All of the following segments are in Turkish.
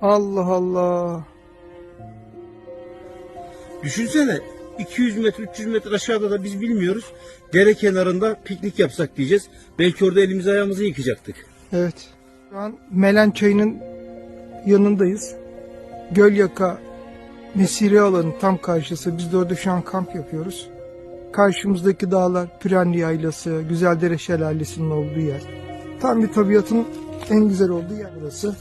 Allah Allah. Düşünsene 200 metre 300 metre aşağıda da biz bilmiyoruz. Dere kenarında piknik yapsak diyeceğiz. Belki orada elimizi ayağımızı yıkayacaktık. Evet. Şu an Melen Çayı'nın yanındayız. Gölyaka mesire alanı tam karşısı. Biz de orada şu an kamp yapıyoruz. Karşımızdaki dağlar Pürenli Yaylası, Güzeldere Şelalesi'nin olduğu yer. Tam bir tabiatın en güzel olduğu yer burası.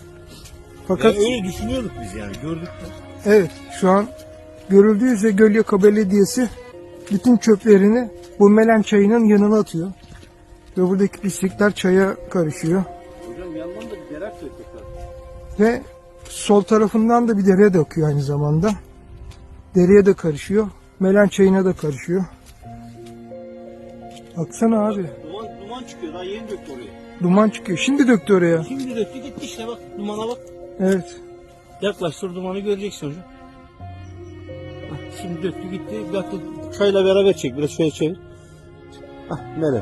Fakat Yani öyle düşünüyorduk biz yani gördük de. evet şu an görüldüğü üzere Gölyaka Belediyesi bütün çöplerini bu Melen Çayı'nın yanına atıyor. Ve buradaki pislikler çaya karışıyor. Hocam yandan da bir dere Ve sol tarafından da bir dere de akıyor aynı zamanda. Dereye de karışıyor. Melen çayına da karışıyor. Baksana abi. Duman, duman çıkıyor daha yeni döktü oraya. Duman çıkıyor. Şimdi döktü oraya. Şimdi döktü gitti işte bak dumana bak. Evet. Yaklaştır dumanı göreceksin hocam. Şimdi döktü gitti. Bak çayla beraber çek biraz şöyle çevir. Ah nere?